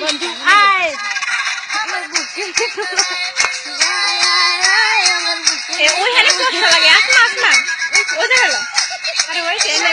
বন্ধু আয় এ, ওইখানে কষ্ট লাগে আসমা আসমা ওই যে হলো আরে ওই সে এনে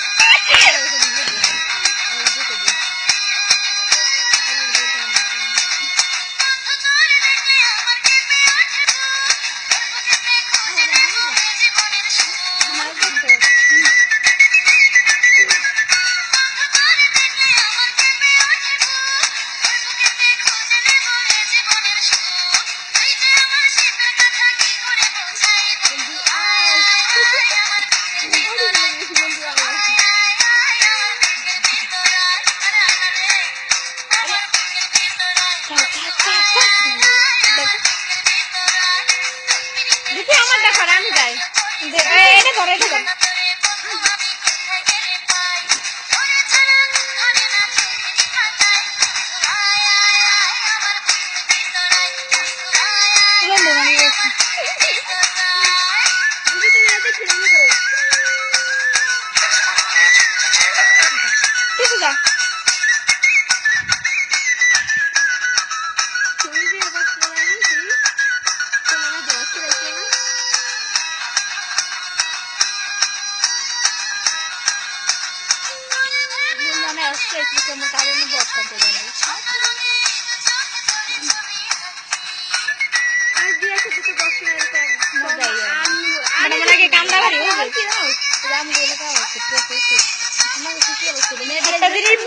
കൊറേ আসছে কেমন কারণে বসতে দেবে না মানে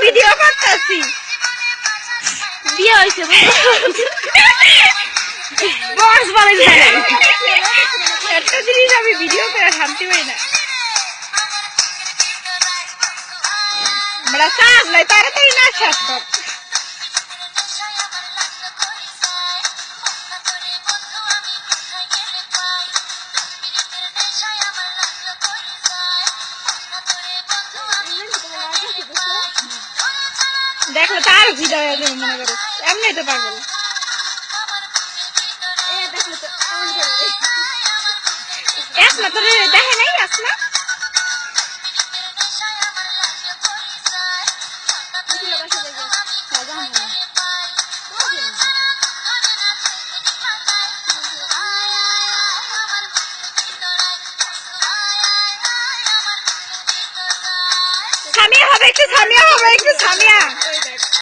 ভিডিও করতেছি। বিয়ে হয়েছে? বস বলে একটা জিনিস আমি ভিডিও করে শান্তি পাই না। আমরা সাজ নাই তাড়াতাড়ি না শেষ কর দেখো তার ভিডিও মনে করো এমনি তো পাগল আসমা তোর দেখে নাই 面，好呗，吃炒面，好呗，吃炒面。